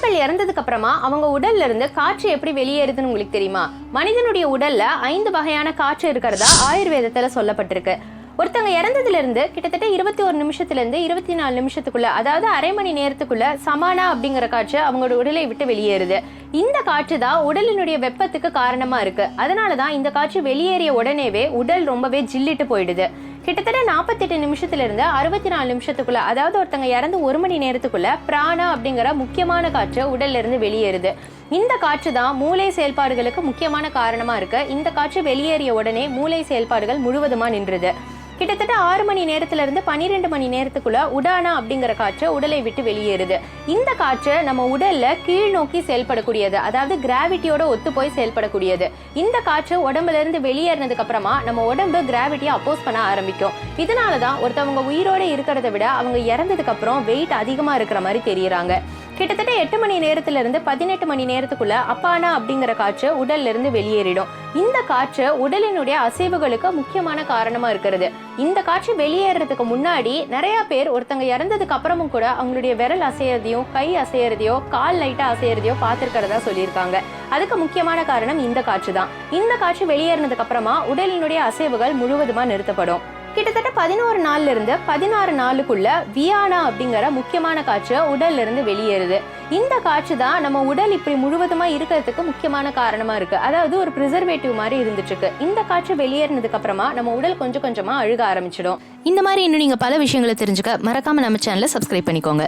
நபர்கள் இறந்ததுக்கு அப்புறமா அவங்க உடல்ல இருந்து காற்று எப்படி வெளியேறுதுன்னு உங்களுக்கு தெரியுமா? மனிதனுடைய உடல்ல ஐந்து வகையான காற்று இருக்கிறதா ஆயுர்வேதத்துல சொல்லப்பட்டிருக்கு. ஒருத்தவங்க இறந்ததுல இருந்து கிட்டத்தட்ட இருபத்தி ஒரு நிமிஷத்துல இருந்து இருபத்தி நாலு நிமிஷத்துக்குள்ள அதாவது அரை மணி நேரத்துக்குள்ள சமானா அப்படிங்கிற காற்று அவங்களோட உடலை விட்டு வெளியேறுது. இந்த காற்று தான் உடலினுடைய வெப்பத்துக்கு காரணமா இருக்கு. அதனால தான் இந்த காற்று வெளியேறிய உடனேவே உடல் ரொம்பவே ஜில்லிட்டு போயிடுது. கிட்டத்தட்ட நாற்பத்தெட்டு நிமிஷத்துல இருந்து அறுபத்தி நாலு நிமிஷத்துக்குள்ள அதாவது ஒருத்தங்க இறந்து ஒரு மணி நேரத்துக்குள்ள பிராணா அப்படிங்கிற முக்கியமான காற்று உடல்ல இருந்து வெளியேறுது. இந்த காற்று தான் மூளை செயல்பாடுகளுக்கு முக்கியமான காரணமா இருக்கு. இந்த காற்று வெளியேறிய உடனே மூளை செயல்பாடுகள் முழுவதுமா நின்றுது. கிட்டத்தட்ட ஆறு மணி நேரத்துல இருந்து பன்னிரெண்டு மணி நேரத்துக்குள்ள உடானா அப்படிங்கிற காற்று உடலை விட்டு வெளியேறுது. இந்த காற்று நம்ம உடல்ல கீழ் நோக்கி செயல்படக்கூடியது. அதாவது கிராவிட்டியோட ஒத்து போய் செயல்படக்கூடியது. இந்த காற்று உடம்புல இருந்து வெளியேறினதுக்கு அப்புறமா நம்ம உடம்பு கிராவிட்டியை அப்போஸ் பண்ண ஆரம்பிக்கும். இதனால தான் ஒருத்தவங்க உயிரோட இருக்கிறத விட அவங்க இறந்ததுக்கு அப்புறம் வெயிட் அதிகமா இருக்கிற மாதிரி தெரியறாங்க. கிட்டத்தட்ட எட்டு மணி நேரத்துல இருந்து பதினெட்டு மணி நேரத்துக்குள்ள அப்பானா அப்படிங்கிற காற்று உடல்ல இருந்து வெளியேறிடும். இந்த காற்று உடலினுடைய அசைவுகளுக்கு முக்கியமான காரணமா இருக்கிறது. இந்த காற்று வெளியேறதுக்கு முன்னாடி நிறைய பேர் ஒருத்தங்க இறந்ததுக்கு அப்புறமும் கூட அவங்களுடைய விரல் அசையறதையும் கை அசையறதையோ கால் லைட்டா அசையறதையோ பார்த்திருக்கிறதா சொல்லியிருக்காங்க. அதுக்கு முக்கியமான காரணம் இந்த காற்று தான். இந்த காற்று வெளியேறினதுக்கு அப்புறமா உடலினுடைய அசைவுகள் முழுவதுமா நிறுத்தப்படும். கிட்டத்தட்ட பதினோரு நாள்ல இருந்து பதினாறு நாளுக்குள்ள வியானா அப்படிங்கிற முக்கியமான காற்று உடல்ல இருந்து வெளியேறுது. இந்த காற்று தான் நம்ம உடல் இப்படி முழுவதுமா இருக்கிறதுக்கு முக்கியமான காரணமா இருக்கு. அதாவது ஒரு ப்ரிசர்வேட்டிவ் மாதிரி இருந்துட்டு இருக்கு இந்த காற்று வெளியேறினதுக்கு அப்புறமா நம்ம உடல் கொஞ்சம் கொஞ்சமா அழுக ஆரம்பிச்சிடும். இந்த மாதிரி இன்னும் நீங்கள் பல விஷயங்களை தெரிஞ்சுக்க மறக்காமல் நம்ம சேனலை சப்ஸ்கிரைப் பண்ணிக்கோங்க.